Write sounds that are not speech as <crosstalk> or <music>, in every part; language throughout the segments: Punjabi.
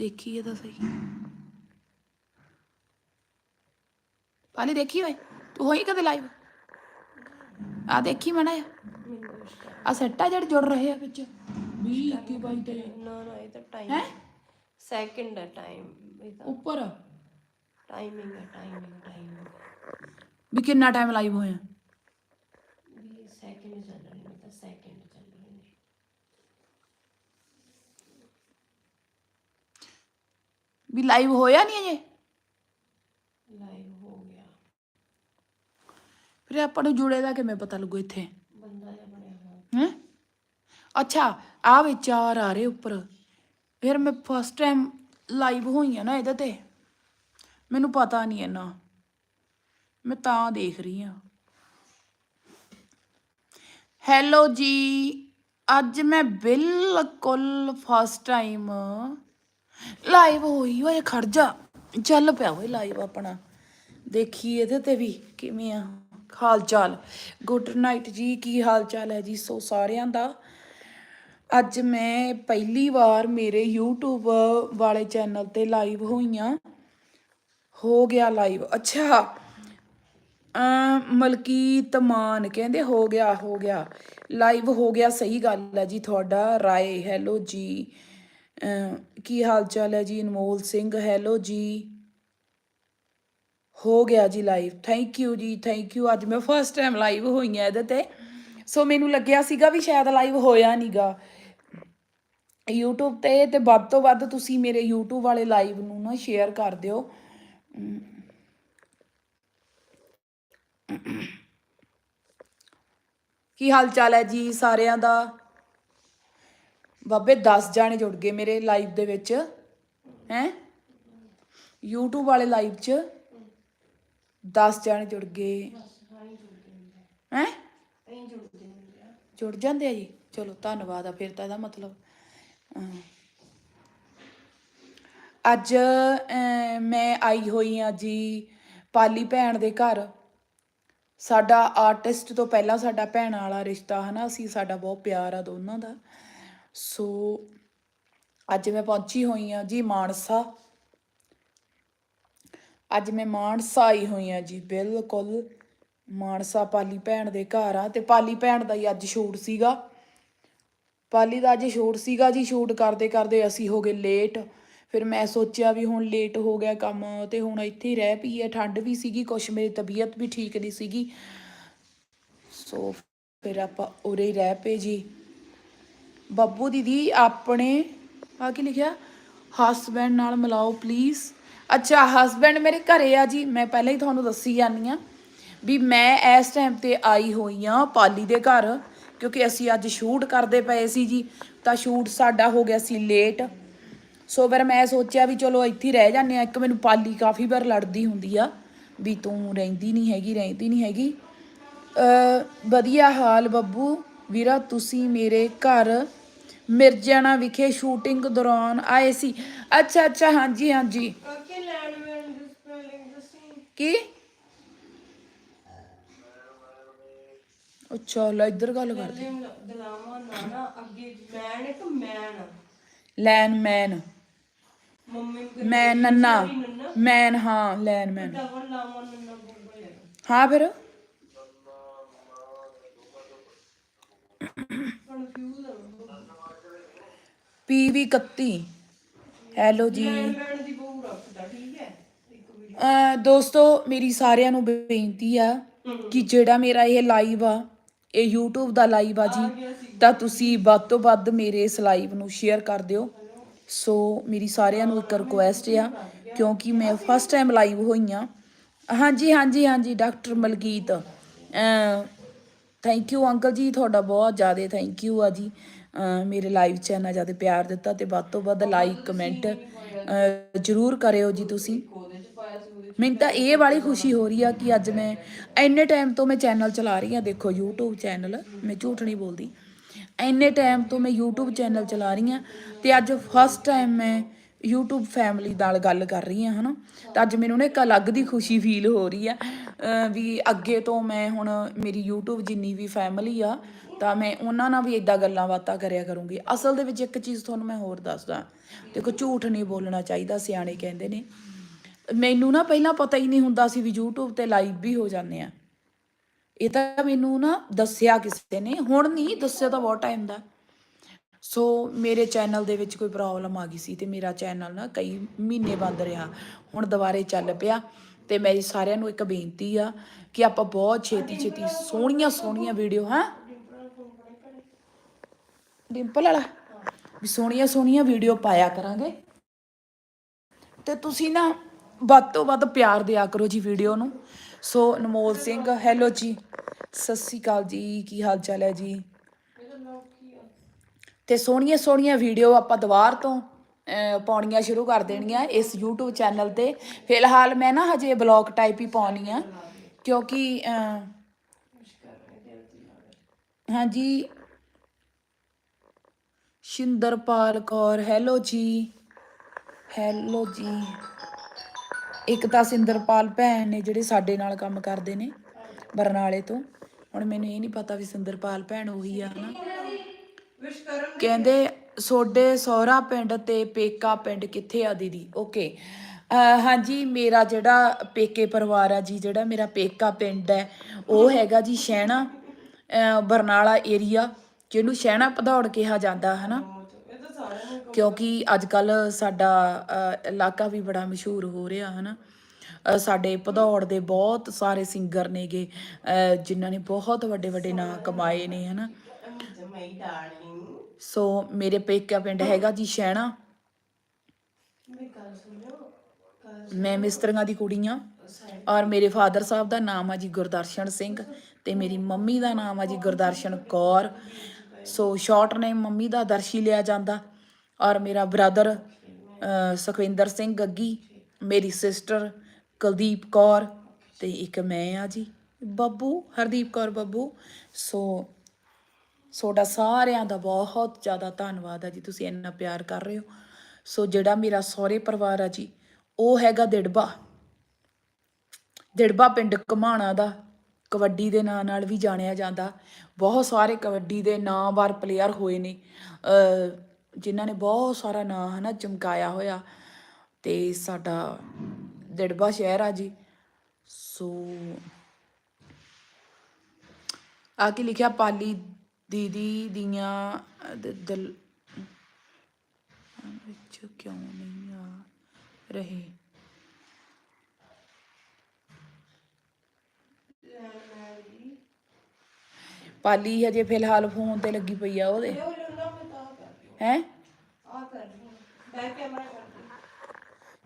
ਦੇਖੀਏ ਤਾਂ ਸਹੀ। ਪਾਲੀ ਦੇਖੀ ਓਏ? ਤੂੰ ਹੋਈ ਕਦੇ ਲਾਈਵ ਆ ਦੇਖੀ ਮਣਾ ਆ ਸੱਟਾ ਜਿਹੜੇ ਜੁੜ ਰਹੇ ਆ ਵਿੱਚ। 20 21 22 ਤੇ ਨਾ ਨਾ ਇਹ ਤਾਂ ਟਾਈਮ ਹੈ? ਸੈਕਿੰਡ ਹੈ ਟਾਈਮ ਇਹ ਤਾਂ ਉੱਪਰ। ਟਾਈਮਿੰਗ ਹੈ ਟਾਈਮਿੰਗ ਟਾਈਮਿੰਗ ਵੀ ਕਿੰਨਾ ਟਾਈਮ ਲਾਈਵ ਹੋਇਆ? ਵੀ ਸੈਕਿੰਡ ਚੱਲ ਰਹੇ ਨੇ ਤਾਂ ਸੈਕਿੰਡ ਚੱਲ ਰਹੇ ਨੇ ਵੀ ਲਾਈਵ ਹੋਇਆ ਨਹੀਂ ਅਜੇ? ਲਾਈਵ ਹੋ ਗਿਆ। ਫਿਰ ਆਪਾਂ ਨੂੰ ਜੁੜੇ ਦਾ ਕਿਵੇਂ ਪਤਾ ਲੱਗੂ ਇੱਥੇ? ਬੰਦਾ ਜਿਹਾ ਬਣਿਆ ਹੋਇਆ। ਹੈ? ਅੱਛਾ ਆ ਵਿਚਾਰ ਆ ਰਹੇ ਉੱਪਰ। ਫਿਰ ਮੈਂ ਫਸਟ ਟਾਈਮ ਲਾਈਵ ਹੋਈ ਆ ਨਾ ਇਹਦੇ ਤੇ। ਮੈਨੂੰ ਪਤਾ ਨਹੀਂ ਇੰਨਾ। ਮੈਂ ਤਾਂ ਦੇਖ ਰਹੀ ਆ। ਹੈਲੋ ਜੀ ਅੱਜ ਮੈਂ ਬਿਲਕੁਲ ਫਸਟ ਟਾਈਮ ਲਾਈਵ ਹੋਈ ਓਏ, ਖੜ ਜਾ। ਚੱਲ ਪਿਆ ਓਏ ਲਾਈਵ ਆਪਣਾ। ਦੇਖੀ ਇਹਦੇ ਤੇ ਵੀ ਕਿਵੇਂ ਆ। ਹਾਲ ਚਾਲ। ਗੁੱਡ ਨਾਈਟ ਜੀ, ਕੀ ਹਾਲ ਚਾਲ ਹੈ ਜੀ ਸੋ ਸਾਰਿਆਂ ਦਾ? ਅੱਜ ਮੈਂ ਪਹਿਲੀ ਵਾਰ ਮੇਰੇ YouTube ਵਾਲੇ ਚੈਨਲ ਤੇ ਲਾਈਵ ਹੋਈਆਂ ਹੋ ਗਿਆ ਲਾਈਵ ਅੱਛਾ। ਅਮ ਮਲਕੀਤ ਮਾਨ ਕਹਿੰਦੇ, ਹੋ ਗਿਆ ਹੋ ਗਿਆ। ਲਾਈਵ ਹੋ ਗਿਆ, ਸਹੀ ਗੱਲ ਹੈ ਜੀ ਤੁਹਾਡਾ। ਰਾਏ ਹੈਲੋ ਜੀ। ਕੀ ਹਾਲ ਚਾਲ ਹੈ ਜੀ? ਅਨਮੋਲ ਸਿੰਘ, ਹੈਲੋ ਜੀ। ਹੋ ਗਿਆ ਜੀ ਲਾਈਵ ਥੈਂਕ ਯੂ ਜੀ ਥੈਂਕ ਯੂ ਅੱਜ ਮੈਂ ਫਸਟ ਟਾਈਮ ਲਾਈਵ ਹੋਈ ਆ ਇਹਦੇ ਤੇ। ਸੋ ਮੈਨੂੰ ਲੱਗਿਆ ਸੀਗਾ ਵੀ ਸ਼ਾਇਦ ਲਾਈਵ ਹੋਇਆ ਨਹੀਂਗਾ YouTube ਤੇ ਤੇ ਵੱਧ ਤੋਂ ਵੱਧ ਤੁਸੀਂ ਮੇਰੇ YouTube ਵਾਲੇ ਲਾਈਵ ਨੂੰ ਨਾ ਸ਼ੇਅਰ ਕਰ ਦਿਓ। ਕੀ ਹਾਲ ਚਾਲ ਹੈ ਜੀ ਸਾਰਿਆਂ ਦਾ? ਬਾਬੇ 10 ਜਾਣੇ ਜੁੜ ਗਏ ਮੇਰੇ ਲਾਈਵ ਦੇ ਵਿੱਚ, ਹੈ? YouTube ਵਾਲੇ ਲਾਈਵ 'ਚ 10 ਜਾਣੇ ਜੁੜ ਗਏ। ਹੈ? ਜੁੜ ਜਾਂਦੇ ਆ ਜੀ। ਚਲੋ, ਧੰਨਵਾਦ ਆ ਫਿਰ ਤਾਂ ਇਹਦਾ ਮਤਲਬ। ਅੱਜ ਮੈਂ ਆਈ ਹੋਈ ਆ ਜੀ ਪਾਲੀ ਭੈਣ ਦੇ ਘਰ। ਸਾਡਾ ਆਰਟਿਸਟ ਤੋਂ ਪਹਿਲਾਂ ਸਾਡਾ ਭੈਣਾਂ ਵਾਲਾ ਰਿਸ਼ਤਾ, ਹਨਾ? ਅਸੀਂ, ਸਾਡਾ ਬਹੁਤ ਪਿਆਰ ਆ ਦੋਨਾਂ ਦਾ। ਸੋ ਅੱਜ ਮੈਂ ਪਹੁੰਚੀ ਹੋਈ ਆ ਜੀ ਮਾਨਸਾ। ਅੱਜ ਮੈਂ ਮਾਨਸਾ ਆਈ ਹੋਈ ਆ ਜੀ, ਬਿਲਕੁਲ ਮਾਨਸਾ ਪਾਲੀ ਭੈਣ ਦੇ ਘਰ ਆ। ਤੇ ਪਾਲੀ ਭੈਣ ਦਾ ਹੀ ਅੱਜ ਸ਼ੂਟ ਸੀਗਾ। ਪਾਲੀ ਦਾ ਅੱਜ ਸ਼ੂਟ ਸੀਗਾ ਜੀ, ਸ਼ੂਟ ਕਰਦੇ ਕਰਦੇ ਅਸੀਂ ਹੋ ਗਏ ਲੇਟ ਫਿਰ ਮੈਂ ਸੋਚਿਆ ਵੀ ਹੁਣ ਲੇਟ ਹੋ ਗਿਆ ਕੰਮ ਤੇ ਹੁਣ ਇੱਥੇ ਹੀ ਰਹਿ ਹੈ, ਠੰਡ ਵੀ ਸੀਗੀ, ਕੁਛ ਮੇਰੀ ਤਬੀਅਤ ਵੀ ਠੀਕ ਨਹੀਂ ਸੀਗੀ। ਸੋ ਫਿਰ ਆਪਾਂ ਉਰੇ ਹੀ ਰਹਿ ਪਏ ਜੀ। ਬੱਬੂ ਦੀਦੀ, ਆਪਣੇ ਆ ਕੀ ਲਿਖਿਆ? ਹਸਬੈਂਡ ਨਾਲ ਮਿਲਾਓ ਪਲੀਜ਼ ਅੱਛਾ ਹਸਬੈਂਡ ਮੇਰੇ ਘਰੇ ਆ ਜੀ। ਮੈਂ ਪਹਿਲਾਂ ਹੀ ਤੁਹਾਨੂੰ ਦੱਸੀ ਜਾਂਦੀ ਆ ਵੀ ਮੈਂ ਇਸ ਟਾਈਮ ਤੇ ਆਈ ਹੋਈ ਆ ਪਾਲੀ ਦੇ ਘਰ, ਕਿਉਂਕਿ ਅਸੀਂ ਅੱਜ ਸ਼ੂਟ ਕਰਦੇ ਪਏ ਸੀ ਜੀ। ਤਾਂ ਸ਼ੂਟ ਸਾਡਾ ਹੋ ਗਿਆ ਸੀ ਲੇਟ ਸੋ ਫਿਰ ਮੈਂ ਸੋਚਿਆ ਵੀ ਚਲੋ ਇੱਥੇ ਰਹਿ ਜਾਂਦੇ ਆ ਇੱਕ ਮੈਨੂੰ ਪਾਲੀ ਕਾਫੀ ਵਾਰ ਲੜਦੀ ਹੁੰਦੀ ਆ ਵੀ ਤੂੰ ਰਹਿੰਦੀ ਨਹੀਂ ਹੈਗੀ, ਰਹਿੰਦੀ ਨਹੀਂ ਹੈਗੀ। ਵਧੀਆ ਹਾਲ ਬੱਬੂ। ਵੀਰਾ, ਤੁਸੀਂ ਮੇਰੇ ਘਰ ਮਿਰਜਾਣਾ ਵਿਖੇ ਸ਼ੂਟਿੰਗ ਦੌਰਾਨ ਆਏ ਸੀ। ਅੱਛਾ ਅੱਛਾ ਹਾਂਜੀ ਹਾਂਜੀ। ਦੀ ਸਪੈਲਿੰਗ ਦੱਸੀ ਕੀ? ਅੱਛਾ ਲੈ ਇੱਧਰ ਗੱਲ ਕਰ ਪਹਿਲੇ ਦਲਾਵਾ ਨਾ ਨਾ ਅੱਗੇ ਮੈਨ ਇੱਕ ਮੈਨ ਲੈਨ ਮੈਨ ਮੰਮੀ ਮੈਨ ਨੰਨਾ। ਮੈਨ ਹਾਂ ਲੈਨ ਮੈਨ ਡਬਲ ਲਾਵਾ ਨੰਨਾ ਬੋਲ ਹਾਂ ਫਿਰ? ਕਨਫਿਊਜ਼ ਆ। ਪੀਵੀ 31 ਹੈਲੋ ਜੀ। ਦੋਸਤੋ, ਮੇਰੀ ਸਾਰਿਆਂ ਨੂੰ ਬੇਨਤੀ ਆ ਕਿ ਜਿਹੜਾ ਮੇਰਾ ਇਹ ਲਾਈਵ ਆ, ਇਹ YouTube ਦਾ ਲਾਈਵ ਆ ਜੀ, ਤਾਂ ਤੁਸੀਂ ਵੱਧ ਤੋਂ ਵੱਧ ਮੇਰੇ ਇਸ ਲਾਈਵ ਨੂੰ ਸ਼ੇਅਰ ਕਰ ਦਿਓ। ਸੋ, ਮੇਰੀ ਸਾਰਿਆਂ ਨੂੰ ਇੱਕ ਰਿਕੁਐਸਟ ਆ, ਕਿਉਂਕਿ ਮੈਂ ਫਸਟ ਟਾਈਮ ਲਾਈਵ ਹੋਈ ਆ। ਹਾਂਜੀ ਹਾਂਜੀ ਹਾਂਜੀ, doctor Malkit. Thank you uncle ਜੀ, ਤੁਹਾਡਾ ਬਹੁਤ ਜ਼ਿਆਦਾ ਥੈਂਕ ਯੂ ਆ ਜੀ। ਮੇਰੇ ਲਾਈਵ ਚੈਨਲ ਜ਼ਿਆਦਾ ਪਿਆਰ ਦਿੱਤਾ ਤੇ ਵੱਧ ਤੋਂ ਵੱਧ ਲਾਈਕ ਕਮੈਂਟ ਜਰੂਰ ਕਰਿਓ ਜੀ ਤੁਸੀਂ। ਮੈਨੂੰ ਤਾਂ ਇਹ ਵਾਲੀ ਖੁਸ਼ੀ ਹੋ ਰਹੀ ਆ ਕਿ ਅੱਜ ਮੈਂ ਇੰਨੇ ਟਾਈਮ ਤੋਂ ਮੈਂ ਚੈਨਲ ਚਲਾ ਰਹੀ ਆ। ਦੇਖੋ YouTube ਚੈਨਲ ਮੈਂ ਝੂਠ ਨਹੀਂ ਬੋਲਦੀ। ਇੰਨੇ ਟਾਈਮ ਤੋਂ ਮੈਂ YouTube ਚੈਨਲ ਚਲਾ ਰਹੀ ਆ ਤੇ ਅੱਜ ਫਸਟ ਟਾਈਮ ਮੈਂ YouTube ਫੈਮਿਲੀ ਨਾਲ ਗੱਲ ਕਰ ਰਹੀ ਹਾਂ ਹਨਾ? ਤਾਂ ਅੱਜ ਮੈਨੂੰ ਨਾ ਇੱਕ ਅਲੱਗ ਦੀ ਖੁਸ਼ੀ ਫੀਲ ਹੋ ਰਹੀ ਆ ਵੀ ਅੱਗੇ ਤੋਂ ਮੈਂ ਹੁਣ ਮੇਰੀ YouTube ਜਿੰਨੀ ਵੀ ਫੈਮਿਲੀ ਆ ਤਾਂ ਮੈਂ ਉਹਨਾਂ ਨਾਲ ਵੀ ਇਦਾਂ ਗੱਲਾਂ ਬਾਤਾਂ ਕਰਿਆ ਕਰੂੰਗੀ। ਅਸਲ ਦੇ ਵਿੱਚ ਇੱਕ ਚੀਜ਼ ਤੁਹਾਨੂੰ ਮੈਂ ਹੋਰ ਦੱਸਦਾ। ਦੇਖੋ, ਝੂਠ ਨਹੀਂ ਬੋਲਣਾ ਚਾਹੀਦਾ, ਸਿਆਣੇ ਕਹਿੰਦੇ ਨੇ। ਮੈਨੂੰ ਨਾ ਪਹਿਲਾਂ ਪਤਾ ਹੀ ਨਹੀਂ ਹੁੰਦਾ ਸੀ ਵੀ YouTube ਤੇ ਲਾਈਵ ਵੀ ਹੋ ਜਾਂਦੇ ਆ। ਇਹ ਤਾਂ ਮੈਨੂੰ ਨਾ ਦੱਸਿਆ ਕਿਸੇ ਨੇ, ਹੁਣ ਨਹੀਂ, ਦੱਸਿਆ ਤਾਂ ਬਹੁਤ ਟਾਈਮ ਦਾ। ਸੋ ਮੇਰੇ ਚੈਨਲ ਦੇ ਵਿੱਚ ਕੋਈ ਪ੍ਰੋਬਲਮ ਆ ਗਈ ਸੀ ਤੇ ਮੇਰਾ ਚੈਨਲ ਨਾ ਕਈ ਮਹੀਨੇ ਬੰਦ ਰਿਹਾ। ਹੁਣ ਦੁਬਾਰੇ ਚੱਲ ਪਿਆ ਤੇ ਮੇਰੀ ਸਾਰਿਆਂ ਨੂੰ ਇੱਕ ਬੇਨਤੀ ਆ ਕਿ ਆਪਾਂ ਬਹੁਤ ਛੇਤੀ ਛੇਤੀ ਸੋਹਣੀਆਂ ਸੋਹਣੀਆਂ ਵੀਡੀਓ ਹਾਂ? ਡਿੰਪਲ ਵਾਲਾ? ਵੀ ਸੋਹਣੀਆਂ ਸੋਹਣੀਆਂ ਵੀਡੀਓ ਪਾਇਆ ਕਰਾਂਗੇ। ਤੇ ਤੁਸੀਂ ਨਾ ਵੱਧ ਤੋਂ ਵੱਧ ਪਿਆਰ ਦਿਆ ਕਰੋ ਜੀ ਵੀਡੀਓ ਨੂੰ। ਸੋ ਅਨਮੋਲ ਸਿੰਘ ਹੈਲੋ ਜੀ। ਸਤਿ ਸ਼੍ਰੀ ਅਕਾਲ ਜੀ, ਕੀ ਹਾਲ ਚਾਲ ਹੈ ਜੀ? ਤੇ ਸੋਹਣੀਆਂ ਸੋਹਣੀਆਂ ਵੀਡੀਓ ਆਪਾਂ ਦੁਬਾਰ ਤੋਂ ਪਾਉਣੀਆਂ ਸ਼ੁਰੂ ਕਰ ਦੇਣੀਆਂ ਇਸ YouTube ਚੈਨਲ ਤੇ। ਫਿਲਹਾਲ ਮੈਂ ਨਾ ਹਜੇ ਬਲੌਗ ਟਾਈਪ ਹੀ ਪਾਉਣੀ ਆ, ਕਿਉਂਕਿ ਹਾਂਜੀ। ਸ਼ਿੰਦਰਪਾਲ ਕੌਰ, ਹੈਲੋ ਜੀ। ਹੈਲੋ ਜੀ। ਇੱਕ ਤਾਂ ਸਿੰਦਰਪਾਲ ਭੈਣ ਨੇ ਜਿਹੜੇ ਸਾਡੇ ਨਾਲ ਕੰਮ ਕਰਦੇ ਨੇ, ਬਰਨਾਲੇ ਤੋਂ। ਹੁਣ ਮੈਨੂੰ ਇਹ ਨਹੀਂ ਪਤਾ ਵੀ ਸਿੰਦਰਪਾਲ ਭੈਣ ਉਹੀ ਆ ਨਾ ਕਹਿੰਦੇ, ਸੋਡੇ ਸਹੁਰਾ ਪਿੰਡ ਤੇ ਪੇਕਾ ਪਿੰਡ ਕਿੱਥੇ ਆ ਦੀਦੀ? ਓਕੇ ਹਾਂਜੀ, ਮੇਰਾ ਜਿਹੜਾ ਪੇਕੇ ਪਰਿਵਾਰ ਆ ਜੀ, ਜਿਹੜਾ ਮੇਰਾ ਪੇਕਾ ਪਿੰਡ ਹੈ, ਉਹ ਹੈਗਾ ਜੀ ਸ਼ਹਿਣਾ। ਬਰਨਾਲਾ ਏਰੀਆ ਜਿਹਨੂੰ ਸ਼ਹਿਣਾ ਭਦੌੜ ਕਿਹਾ ਜਾਂਦਾ, ਹਨਾ? ਕਿਉਂਕਿ ਅੱਜ ਕੱਲ ਸਾਡਾ ਇਲਾਕਾ ਵੀ ਬੜਾ ਮਸ਼ਹੂਰ ਹੋ ਰਿਹਾ, ਹਨਾ? ਸਾਡੇ ਭਦੌੜ ਦੇ ਬਹੁਤ ਸਾਰੇ ਸਿੰਗਰ ਨੇਗੇ ਜਿਨ੍ਹਾਂ ਨੇ ਬਹੁਤ ਵੱਡੇ ਵੱਡੇ ਨਾਂ ਕਮਾਏ ਨੇ, ਹਨਾ? ਸੋ ਮੇਰੇ ਪੇਕਾ ਪਿੰਡ ਹੈਗਾ ਜੀ ਸ਼ੈਣਾ ਮੈਂ ਮਿਸਤਰੀਆਂ ਦੀ ਕੁੜੀ ਆ ਔਰ ਮੇਰੇ ਫਾਦਰ ਸਾਹਿਬ ਦਾ ਨਾਮ ਆ ਜੀ ਗੁਰਦਰਸ਼ਨ ਸਿੰਘ। ਤੇ ਮੇਰੀ ਮੰਮੀ ਦਾ ਨਾਮ ਆ ਜੀ Gurdarshan Kaur. So short name mummy ਦਾ ਦਰਸ਼ੀ ਲਿਆ ਜਾਂਦਾ। ਔਰ ਮੇਰਾ ਬ੍ਰਦਰ ਸੁਖਵਿੰਦਰ ਸਿੰਘ ਗੱਗੀ, ਮੇਰੀ ਸਿਸਟਰ ਕੁਲਦੀਪ ਕੌਰ ਤੇ ਇੱਕ ਮੈਂ ਆ ਜੀ, ਬੱਬੂ, ਹਰਦੀਪ ਕੌਰ ਬੱਬੂ। ਸੋ ਤੁਹਾਡਾ ਸਾਰਿਆਂ ਦਾ ਬਹੁਤ ਜ਼ਿਆਦਾ ਧੰਨਵਾਦ ਆ ਜੀ, ਤੁਸੀਂ ਇੰਨਾ ਪਿਆਰ ਕਰ ਰਹੇ ਹੋ। ਸੋ ਜਿਹੜਾ ਮੇਰਾ ਸਹੁਰੇ ਪਰਿਵਾਰ ਆ ਜੀ, ਉਹ ਹੈਗਾ ਦਿੜਬਾ। ਦਿੜਬਾ ਪਿੰਡ ਕਮਾਣਾ ਦਾ। ਕਬੱਡੀ ਦੇ ਨਾਂ ਨਾਲ ਵੀ ਜਾਣਿਆ ਜਾਂਦਾ। ਬਹੁਤ ਸਾਰੇ ਕਬੱਡੀ ਦੇ ਨਾਮਵਰ ਪਲੇਅਰ ਹੋਏ ਨੇ। ਅ, ਜਿਨ੍ਹਾਂ ਨੇ ਬਹੁਤ ਸਾਰਾ ਨਾਂ ਹਨਾ ਚਮਕਾਇਆ ਹੋਇਆ। ਤੇ ਸਾਡਾ ਦਿੜਬਾ ਸ਼ਹਿਰ ਆ ਜੀ। ਸੋ ਆ ਕੇ ਲਿਖਿਆ? ਪਾਲੀ ਦੀਦੀ ਦੀਆਂ ਅਹ, ਦਿਲ ਵਿੱਚ ਕਿਉਂ ਨਹੀਂ ਆ ਰਹੇ? ਪਾਲੀ ਹਜੇ ਫਿਲਹਾਲ ਫੋਨ ਤੇ ਲੱਗੀ ਪਈ ਆ ਉਹਦੇ। ਹੈ।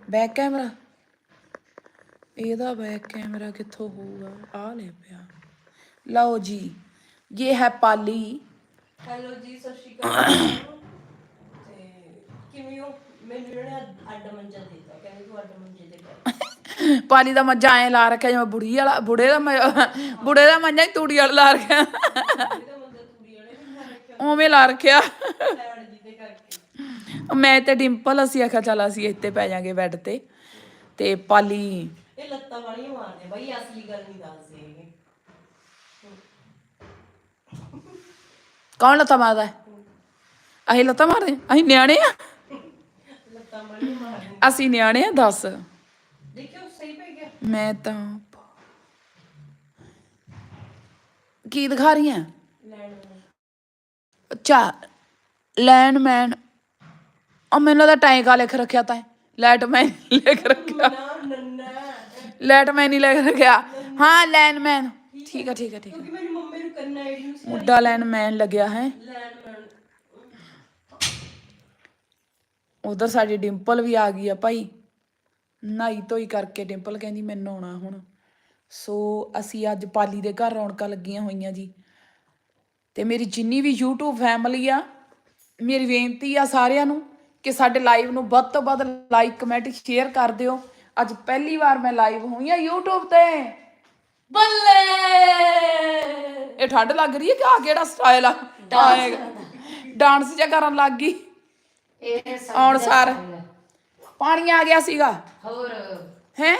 ਬੈਕ ਕੈਮਰਾ ਇਹਦਾ ਬੈਕ ਕੈਮਰਾ ਕਿੱਥੋਂ ਹੋਊਗਾ? ਆ ਲੈ ਪਿਆ। ਲਓ ਜੀ ਇਹ ਹੈ ਪਾਲੀ। ਹੈਲੋ ਜੀ ਸਤਿ ਸ਼੍ਰੀ ਅਕਾਲ ਤੇ ਕਿਵੇਂ ਹੋ? ਮੈਨੂੰ ਇਹਨੇ ਅੱਡ ਮੰਜਾ ਦਿੱਤਾ। ਕਹਿੰਦੇ ਤੂੰ ਅੱਡ ਮੰਜੇ ਤੇ ਕਰ ਪਾਲੀ ਦਾ ਮੱਝਾ ਐ ਲਾ ਰੱਖਿਆ ਜਿਵੇਂ ਬੁੜੀ ਵਾਲਾ ਬੁੜੇ ਦਾ ਬੁੜੇ ਦਾ ਮੰਝਾ ਹੀ ਤੂੜੀ ਵਾਲਾ ਲਾ ਰੱਖਿਆ। ਉਵੇਂ ਲਾ ਰੱਖਿਆ। ਮੈਂ ਤੇ ਡਿੰਪਲ ਅਸੀਂ ਆਖਿਆ ਚੱਲ ਅਸੀਂ ਇੱਥੇ ਪੈ ਜਾਾਂਗੇ ਬੈੱਡ ਤੇ। ਤੇ ਪਾਲੀ ਇਹ ਲੱਤਾਂ ਵਾਲੀਆਂ ਮਾਰਦੇ ਬਾਈ ਅਸਲੀ ਗੱਲ ਨਹੀਂ ਦੱਸਦੇ ਕੌਣ ਲੱਤਾਂ ਮਾਰਦਾ? ਅਸੀਂ ਲੱਤਾਂ ਮਾਰਦੇ? ਅਸੀਂ ਨਿਆਣੇ ਆ ਅਸੀਂ ਨਿਆਣੇ ਆ ਦੱਸ। ਦੇਖਿਓ ਮੈਂ ਤਾਂ ਕੀ ਦਿਖਾ ਰਹੀ ਨੂੰ ਅੱਛਾ ਲੈਂਡਮੈਨ ਉਹ ਮੈਨੂੰ ਤਾਂ ਟਾਈਕਾ ਲਿਖ ਰੱਖਿਆ ਤਾਂ ਲੈਟਮੈਨ ਲਿਖ ਰੱਖਿਆ। ਲੈਟਮੈਨ ਹੀ ਲਿਖ ਰੱਖਿਆ। ਹਾਂ ਲੈਂਡਮੈਨ ਠੀਕ ਆ ਠੀਕ ਆ ਠੀਕ ਆ। ਕਿਉਂਕਿ ਮੇਰੀ ਮੰਮੀ ਨੂੰ ਕੰਨਾ ਆਈਡੀ ਨੂੰ ਮੁੱਢਾ ਲੈਂਡਮੈਨ ਲੱਗਿਆ ਹੈ। ਉਧਰ ਸਾਡੀ ਡਿੰਪਲ ਵੀ ਆ ਗਈ ਆ ਭਾਈ। ਨਹਾਈ ਧੋਈ ਕਰਕੇ ਡਿੰਪਲ ਕਹਿੰਦੀ ਮੈਂ ਨਹਾਉਣਾ ਹੁਣ। ਸੋ ਅਸੀਂ ਅੱਜ ਪਾਲੀ ਦੇ ਘਰ ਰੌਣਕਾਂ ਲੱਗੀਆਂ ਹੋਈਆਂ ਜੀ। ਤੇ ਮੇਰੀ ਜਿੰਨੀ ਵੀ YouTube ਫੈਮਿਲੀ ਆ ਮੇਰੀ ਬੇਨਤੀ ਆ ਸਾਰਿਆਂ ਨੂੰ ਕਿ ਸਾਡੇ ਲਾਈਵ ਨੂੰ ਵੱਧ ਤੋਂ ਵੱਧ ਲਾਈਕ ਕਮੈਂਟ ਸ਼ੇਅਰ ਕਰ ਦਿਓ। ਅੱਜ ਪਹਿਲੀ ਵਾਰ ਮੈਂ ਲਾਈਵ ਹੋਈ ਆ YouTube ਤੇ। ਬੱਲੇ! ਇਹ ਠੰਡ ਲੱਗ ਰਹੀ ਹੈ ਕਿ ਆ ਕਿਹੜਾ ਸਟਾਈਲ ਆ? ਡਾਂਸ ਜਿਹਾ ਕਰਨ ਲੱਗ ਗਈ। ਇਹ ਆਉਣ ਸਾਰ। ਪਾਣੀ ਆ ਗਿਆ ਸੀਗਾ। ਹੋਰ। ਹੈ?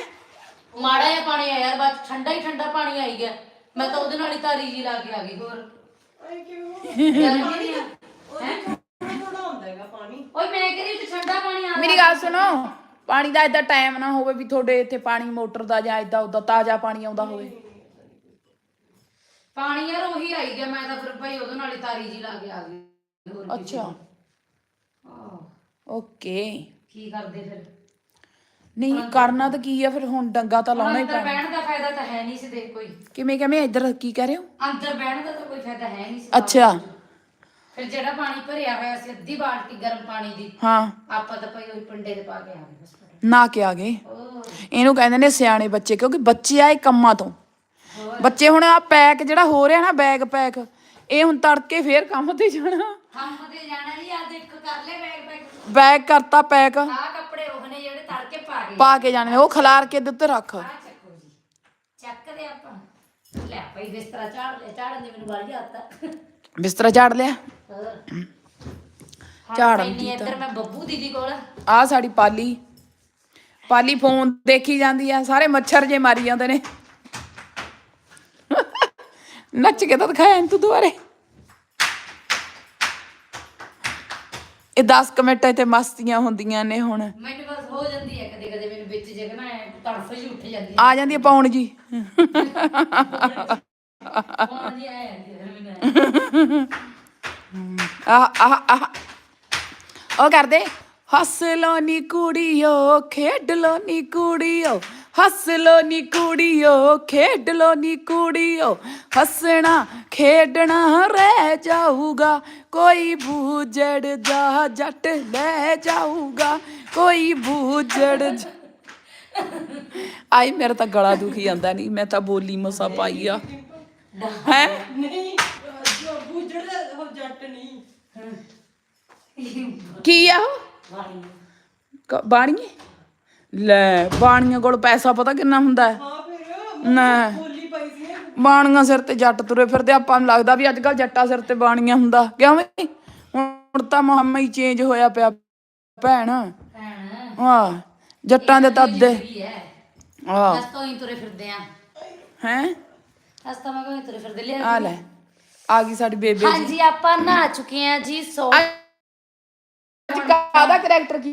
ਮਾੜਾ ਜਿਹਾ ਪਾਣੀ ਆਇਆ ਯਾਰ ਬਸ ਠੰਡਾ ਹੀ ਠੰਡਾ ਪਾਣੀ ਆਈ ਗਿਆ। ਮੈਂ ਤਾਂ ਉਹਦੇ ਨਾਲ ਹੀ ਤਾਰੀ ਜੀ ਲਾ ਕੇ ਆ ਗਈ ਹੋਰ। ਗਰਮੀ ਨਹੀਂ ਆ ਥੋੜਾ ਥੋੜਾ ਹੁੰਦਾ ਹੈਗਾ ਪਾਣੀ। ਓਏ ਮੈਂ ਕਹਿੰਦੀ ਤੇ ਠੰਡਾ ਪਾਣੀ ਆ ਮੇਰੀ ਗੱਲ ਸੁਣੋ ਪਾਣੀ ਦਾ ਇਦਾਂ ਟਾਈਮ ਨਾ ਹੋਵੇ ਵੀ ਤੁਹਾਡੇ ਇੱਥੇ ਪਾਣੀ ਮੋਟਰ ਦਾ ਜਾਂ ਇਦਾਂ ਉਦਾਂ ਤਾਜ਼ਾ ਪਾਣੀ ਆਉਂਦਾ ਹੋਵੇ। ਪਾਣੀ ਯਾਰ ਉਹੀ ਆਈ ਗਿਆ ਮੈਂ ਤਾਂ ਫਿਰ ਭਾਈ ਉਹਦੇ ਨਾਲ ਹੀ ਤਾਰੀ ਜੀ ਲਾ ਕੇ ਆ ਗਈ ਅੱਛਾ। ਆਹ, ਓਕੇ ਕੀ ਕਰਦੇ ਫਿਰ? ਨਹੀਂ ਕਰਨਾ ਤਾਂ ਕੀ ਆ ਫਿਰ ਹੁਣ ਡੰਗਾ ਤਾਂ ਲਾਉਣਾ ਹੀ ਅੰਦਰ ਪੈਣਾ। ਬਹਿਣ ਦਾ ਫਾਇਦਾ ਤਾਂ ਹੈ ਨਹੀਂ ਸੀ ਦੇਖ ਕੋਈ। ਕਿਵੇਂ ਕਿਵੇਂ? ਇੱਧਰ ਕੀ ਕਹਿ ਰਹੇ ਹੋ? ਅੰਦਰ ਬਹਿਣ ਦਾ ਤਾਂ ਕੋਈ ਫਾਇਦਾ ਹੈ ਨਹੀਂ ਸੀ। ਅੱਛਾ। ਫਿਰ ਜਿਹੜਾ ਪਾਣੀ ਭਰਿਆ ਹੋਇਆ ਸੀ ਅੱਧੀ ਬਾਲਟੀ ਗਰਮ ਪਾਣੀ ਦੀ ਹਾਂ। ਆਪਾਂ ਤਾਂ ਭਾਈ ਉਹ ਪਿੰਡੇ ਦੇ ਪਾ ਕੇ ਆ ਗਏ ਬਸ ਨਾ ਕੇ ਆ ਗਏ। ਉਹ ਇਹਨੂੰ ਕਹਿੰਦੇ ਨੇ ਸਿਆਣੇ ਬੱਚੇ ਕਿਉਂਕਿ ਬੱਚੇ ਆਏ ਕੰਮਾਂ ਤੋਂ। ਬੱਚੇ ਹੁਣ ਆ ਪੈਕ ਜਿਹੜਾ ਹੋ ਰਿਹਾ ਨਾ ਬੈਗ ਪੈਕ ਇਹ ਹੁਣ ਤੜਕੇ ਫੇਰ ਕੰਮ ਤੇ ਜਾਣਾ। ਹਮ ਤੇ ਜਾਣਾ ਨਹੀਂ ਆ ਦੇਖ ਕਰ ਲੈ ਬੈਗ ਬੈਗ ਬੈਗ ਕਰਤਾ ਪੈਕ। ਆ ਕੱਪੜੇ ਉਹ ਨੇ ਜਿਹੜੇ ਤੜਕੇ ਪਾ ਗਏ। ਪਾ ਕੇ ਜਾਣੇ ਨੇ ਉਹ ਖਿਲਾਰ ਕੇ ਦਿੱਤੇ ਰੱਖ। ਆ ਚੱਕੋ ਜੀ। ਚੱਕਦੇ ਆਪਾਂ। ਲੈ ਭਾਈ ਬਿਸਤਰਾ ਝਾੜ ਲੈ ਝਾੜਨ ਦੀ ਮੈਨੂੰ ਵਾਲੀ ਆਤਾ ਬਿਸਤਰਾ ਝਾੜ ਲਿਆ? ਹੋਰ ਝਾੜਨ ਪੈਣੀ ਇੱਧਰ ਮੈਂ ਬੱਬੂ ਦੀਦੀ ਕੋਲ। ਆ ਸਾਡੀ ਪਾਲੀ। ਪਾਲੀ ਫੋਨ ਦੇਖੀ ਜਾਂਦੀ ਆ ਸਾਰੇ ਮੱਛਰ ਜੇ ਮਾਰੀ ਜਾਂਦੇ ਨੇ। ਨੱਚ ਕੇ ਤਾਂ ਦਿਖਾਇਆ ਨੀ ਤੂੰ ਦੁਬਾਰੇ। ਇਹ 10 ਮਿੰਟ ਇੱਥੇ ਮਸਤੀਆਂ ਹੁੰਦੀਆਂ ਨੇ ਹੁਣ। ਮੈਨੂੰ ਬਸ ਹੋ ਜਾਂਦੀ ਹੈ ਕਦੇ ਕਦੇ ਮੈਨੂੰ ਵਿੱਚ ਜਗਣਾ ਹੈ ਤੜਫ ਹੀ ਉੱਠ ਜਾਂਦੀ ਹੈ। ਆ ਜਾਂਦੀ ਆ ਪਾਉਣ ਜੀ। ਫੋਨ ਜੀ ਜਾਂਦੀ ਹੈ ਮੈਨੂੰ ਆਹ ਆਹ ਆਹ। ਉਹ ਕਰਦੇ ਹੱਸ ਲੋ ਨੀ ਕੁੜੀਓ ਖੇਡ ਲੋ ਨੀ ਕੁੜੀਓ ਹੱਸ ਲੋ ਨੀ ਕੁੜੀਓ ਖੇਡ ਲੋ ਨੀ ਕੁੜੀਓ ਹੱਸਣਾ ਖੇਡਣਾ ਰਹਿ ਜਾਊਗਾ। ਕੋਈ ਬੂਜੜ ਦਾ ਜੱਟ ਲੈ ਜਾਊਗਾ ਕੋਈ ਬੂਜੜ ਆਈ ਮੇਰਾ ਤਾਂ ਗਲਾ ਦੁਖੀ ਜਾਂਦਾ ਨਹੀਂ ਮੈਂ ਤਾਂ ਬੋਲੀ ਮਸਾ ਪਾਈ ਆ। ਹੈ? ਨਹੀਂ ਜੋ ਬੁੱਝੜ ਉਹ ਜੱਟ ਨਹੀਂ। ਕੀ ਆ ਉਹ? ਬਾਣੀਏ ਲੈ ਬਾਣੀਆਂ ਕੋਲ ਪੈਸਾ ਪਤਾ ਕਿੰਨਾ ਹੁੰਦਾ ਹੈ? ਨਾ। ਬੋਲੀ ਪਈ ਸੀ। ਇਹ। ਬਾਣੀਆਂ ਸਿਰ ਤੇ ਜੱਟ ਤੁਰੇ ਫਿਰਦੇ ਆਪਾਂ ਨੂੰ ਲੱਗਦਾ ਵੀ ਅੱਜ ਕੱਲ ਜੱਟਾਂ ਸਿਰ ਤੇ ਬਾਣੀਆਂ ਹੁੰਦਾ। ਕਿਉਂ ਵੀ? ਹੁਣ ਤਾਂ ਮਹੰਮਾ ਹੀ ਚੇਂਜ ਹੋਇਆ ਪਿਆ ਭੈਣ। ਹਾਂ ਜੱਟਾਂ ਦੇ ਤਾਂ ਕੀ ਹੈ। ਅਸ ਤੋਂ ਹੀ ਤੁਰੇ ਫਿਰਦੇ ਆ। ਹੈ? ਅਸ ਤਾਂ ਮੈਂ ਕੋਈ ਤੁਰੇ ਫਿਰਦੇ। ਲਿਆ ਆ ਲੈ ਆ ਗਈ ਸਾਡੀ ਬੇਬੇ ਜੀ। ਹਾਂਜੀ ਆਪਾਂ ਨਹਾ ਚੁੱਕੇ ਆ ਜੀ ਸੋ ਅੱਜ ਕਾਦਾ ਕਰੈਕਟਰ ਕੀ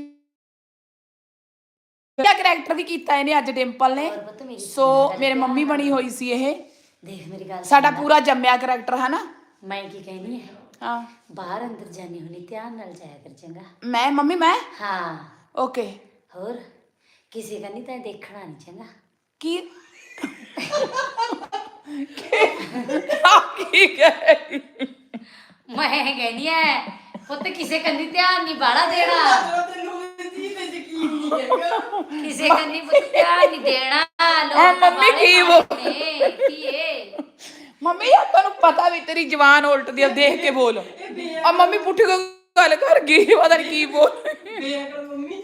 ਕਰੈਕਟਰ ਦੀ ਕੀਤਾ ਇਹਨੇ ਅੱਜ ਡਿੰਪਲ ਨੇ। ਪਤਾ ਮੇਰੀ ਸੋ ਮੇਰੇ ਮੰਮੀ ਬਣੀ ਹੋਈ ਸੀ ਇਹ। ਦੇਖ ਮੇਰੀ ਗੱਲ ਸਾਡਾ ਪੂਰਾ ਜੰਮਿਆ ਕਰੈਕਟਰ ਹੈ ਨਾ ਮੈਂ ਕੀ ਕਹਿਨੀ ਹੈ ਹਾਂ। ਬਾਹਰ ਅੰਦਰ ਜਾਣੀ ਹੁਣੀ ਧਿਆਨ ਨਾਲ ਜਾਇਆ ਕਰ ਚੰਗਾ। ਮੈਂ ਮੰਮੀ ਮੈਂ? ਹਾਂ। ਓਕੇ। ਹੋਰ? ਕਿਸੇ ਦਾ ਨਹੀਂ ਤਾਂ ਦੇਖਣਾ ਨਹੀਂ ਚੰਗਾ। ਕੀ? ਆ ਕੀ ਗਈ ਮੈਂ ਕਹਿੰਦੀ ਐ ਪੁੱਤ ਕਿਸੇ ਕੰਨੀ ਧਿਆਨ ਨਹੀਂ ਬਾੜਾ ਦੇਣਾ ਜਦੋਂ ਤੈਨੂੰ ਇਹਦੀ ਤੇ ਯਕੀਨ ਨਹੀਂ ਹੈਗਾ ਕਿਸੇ ਕੰਨੀ ਨਹੀਂ ਦੇਣਾ। ਲੋਕ ਆ ਮੰਮੀ ਕੀ ਬੋਲ- ਨੇ ਕੀ ਏ ਮੰਮੀ ਯਾਰ ਤੈਨੂੰ ਪਤਾ ਵੀ ਤੇਰੀ ਜਵਾਨ ਉਲਟਦੀ ਆ ਦੇਖ ਕੇ ਬੋਲ। ਆ ਮੰਮੀ ਪੁੱਠੀ ਕੋ ਗੱਲ ਕਰ ਗਈ ਪਤਾ ਨਹੀਂ ਕੀ ਬੋਲ। ਬੇਅਕਲ ਮੰਮੀ।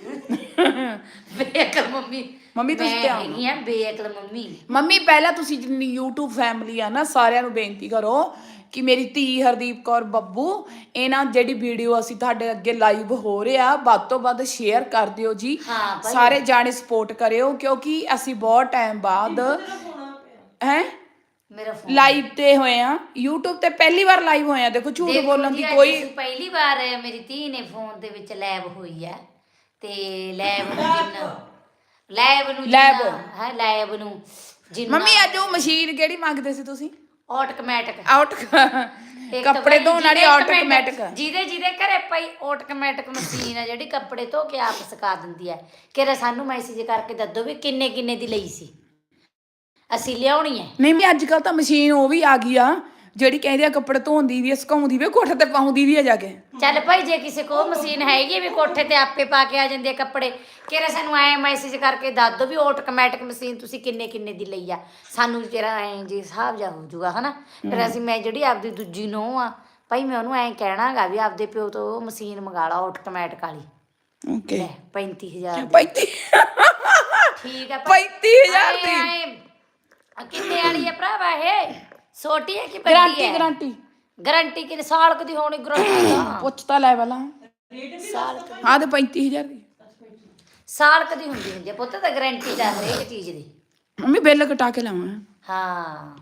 ਬੇਅਕਲ ਮੰਮੀ। ਮੰਮੀ ਤੁਸੀਂ ਮੈਂ ਧਿਆਨ ਹੈਗੀ ਆ ਬੇਅਕਲ ਮੰਮੀ। ਮੰਮੀ ਪਹਿਲਾਂ ਤੁਸੀਂ ਜਿੰਨੀ YouTube ਫੈਮਿਲੀ ਆ ਨਾ ਸਾਰਿਆਂ ਨੂੰ ਬੇਨਤੀ ਕਰੋ ਕਿ ਮੇਰੀ ਧੀ ਹਰਦੀਪ ਕੌਰ ਬੱਬੂ ਇਹਨਾਂ ਜਿਹੜੀ ਵੀਡੀਓ ਅਸੀਂ ਤੁਹਾਡੇ ਅੱਗੇ ਲਾਈਵ ਹੋ ਰਿਹਾ ਵੱਧ ਤੋਂ ਵੱਧ ਸ਼ੇਅਰ ਕਰ ਦਿਓ ਜੀ। ਸਾਰੇ ਜਾਣੇ ਸਪੋਰਟ ਕਰਿਓ ਕਿਉਂਕਿ ਅਸੀਂ ਬਹੁਤ ਟਾਈਮ ਬਾਅਦ ਹੈ? ਮੇਰਾ ਫੋਨ ਲਾਈਵ ਤੇ ਹੋਏ ਆ। YouTube ਤੇ ਪਹਿਲੀ ਵਾਰ ਲਾਈਵ ਹੋਏ ਆ। ਦੇਖੋ ਝੂਠ ਬੋਲਣ ਦੀ ਕੋਈ ਪਹਿਲੀ ਵਾਰ ਮੇਰੀ ਧੀ ਨੇ ਫੋਨ ਦੇ ਵਿੱਚ ਲੈਬ ਹੋਈ ਹੈ ਤੇ ਲੈਬ ਨੂੰ ਜਿੰਨਾ ਲੈਬ ਨੂੰ ਲੈਬ। ਹੈ ਲੈਬ ਨੂੰ ਜਿੰਨਾ ਮੰਮੀ ਅੱਜ ਉਹ ਮਸ਼ੀਨ ਕਿਹੜੀ ਮੰਗਦੇ ਸੀ ਤੁਸੀਂ? ਆਟੋਮੈਟਿਕ ਆਊਟ ਕੱਪੜੇ ਧੋਣ ਵਾਲੀ ਆਟੋਮੈਟਿਕ ਜਿਹਦੇ ਜਿਹਦੇ ਘਰੇ ਪਈ ਆਟੋਮੈਟਿਕ ਮਸ਼ੀਨ ਹੈ ਜਿਹੜੀ ਕੱਪੜੇ ਧੋ ਕੇ ਆਪ ਸੁਕਾ ਦਿੰਦੀ ਹੈ ਕਿਰੇ ਸਾਨੂੰ ਮੈਸੇਜ ਕਰਕੇ ਦੱਸੋ ਵੀ ਕਿੰਨੇ ਕਿੰਨੇ ਦੀ ਲਈ ਸੀ। ਅਸੀਂ ਲਿਆਉਣੀ ਹੈ ਨਹੀਂ ਵੀ ਅੱਜ ਕੱਲ ਤਾਂ ਮਸ਼ੀਨ ਉਹ ਵੀ ਆ ਗਈ ਆ। ਜਿਹੜੀ ਕਹਿੰਦੀ ਆ ਕੱਪੜੇ ਧੋਂਦੀ ਵੀ ਆ, ਸੁਕਾਉਂਦੀ ਵੀ ਆ, ਕੋਠੇ ਤੇ ਪਾਉਂਦੀ ਵੀ ਆ ਜਾ ਕੇ। ਚੱਲ ਭਾਈ ਜੇ ਕਿਸੇ ਕੋਲ ਮਸ਼ੀਨ ਹੈਗੀ ਵੀ ਕੋਠੇ ਤੇ ਆਪੇ ਪਾ ਕੇ ਆ ਜਾਂਦੇ ਆ ਕੱਪੜੇ ਕਿਹੜਾ ਸਾਨੂੰ ਐ ਮੈਸੇਜ ਕਰਕੇ ਦੱਸ ਦੋ ਵੀ ਆਟੋਮੈਟਿਕ ਮਸ਼ੀਨ ਤੁਸੀਂ ਕਿੰਨੇ ਕਿੰਨੇ ਦੀ ਲਈ ਆ। ਸਾਨੂੰ ਤੇਰਾ ਐ ਜੀ ਹਿਸਾਬ ਜਾ ਹੋ ਜਾਊਗਾ ਹਨਾ? ਫਿਰ ਅਸੀਂ ਮੈਂ ਜਿਹੜੀ ਆਪਦੀ ਦੂਜੀ ਨੂੰ ਆ ਭਾਈ ਮੈਂ ਉਹਨੂੰ ਐ ਕਹਿਣਾਗਾ ਵੀ ਆਪਦੇ ਪਿਓ ਤੋਂ ਉਹ ਮਸ਼ੀਨ ਮੰਗਾ ਲਾ ਆਟੋਮੈਟਿਕ ਵਾਲੀ। ਓਕੇ ਲੈ 35000 ਦੀ। 35 ਠੀਕ ਹੈ 35,000 ਦੀ। ਕਿੰਨੇ ਵਾਲੀ ਹੈ ਭਰਾਵਾ ਇਹ? ਛੋਟੀ ਹੈ ਕਿ ਵੱਡੀ ਗਾਰੰਟੀ ਹੈ? ਗਾਰੰਟੀ ਗਾਰੰਟੀ ਕਿ ਸਾਲ ਕੁ ਦੀ ਹੋਣੀ ਗਾਰੰਟੀ <coughs> ਦਾ ਪੁੱਛ ਤਾਂ ਲੈ ਪਹਿਲਾਂ। ਸਾਲ ਕੁ। ਹਾਂ ਤੇ 35000 ਦੀ। ਸਾਲ ਕਦੀ ਹੁੰਦੀ ਹੁੰਦੀ ਆ ਪੁੱਤ ਤਾਂ ਗਾਰੰਟੀ ਤਾਂ ਹਰੇਕ ਚੀਜ਼ ਦੀ। ਮੰਮੀ ਬਿੱਲ ਕਟਾ ਕੇ ਲਾਵਾਂ ਹਾਂ।